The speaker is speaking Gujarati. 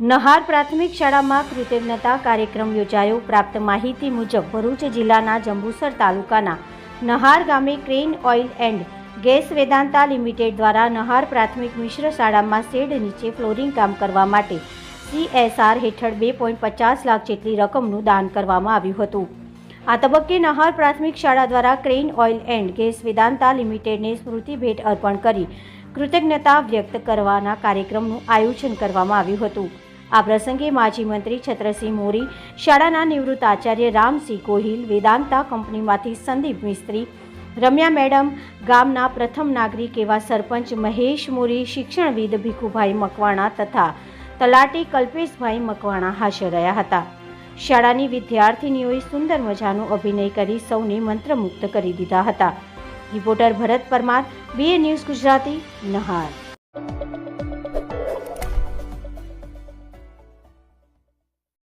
નહાર પ્રાથમિક શાળામાં કૃતજ્ઞતા કાર્યક્રમ યોજાયો. પ્રાપ્ત માહિતી મુજબ ભરૂચ જિલ્લાના જંબુસર તાલુકાના નહાર ગામે Cairn oil and gas Vedanta limited દ્વારા નહાર પ્રાથમિક મિશ્ર શાળામાં શેડ નીચે ફ્લોરિંગ કામ કરવા માટે સીએસઆર હેઠળ બે પોઈન્ટ પચાસ લાખ જેટલી રકમનું દાન કરવામાં આવ્યું હતું. આ તબક્કે નહાર પ્રાથમિક શાળા દ્વારા Cairn oil and gas Vedanta લિમિટેડને સ્મૃતિ ભેટ અર્પણ કરી કૃતજ્ઞતા વ્યક્ત કરવાના કાર્યક્રમનું આયોજન કરવામાં આવ્યું હતું. આ પ્રસંગે માજી મંત્રી છત્રસિંહ મોરી, શાળાના નિવૃત્ત આચાર્ય રામસિંહ ગોહિલ, વેદાંતા કંપનીમાંથી સંદીપ મિસ્ત્રી, રમ્યા મેડમ, ગામના પ્રથમ નાગરિક એવા સરપંચ મહેશ મોરી, શિક્ષણવિદ ભીખુભાઈ મકવાણા તથા તલાટી કલ્પેશભાઈ મકવાણા હાજર રહ્યા હતા. શાળાની વિદ્યાર્થીનીઓએ સુંદર મજાનો અભિનય કરી સૌને મંત્રમુગ્ધ કરી દીધા હતા. Reporter Bharat Parmar BA news Gujarati, Nahar.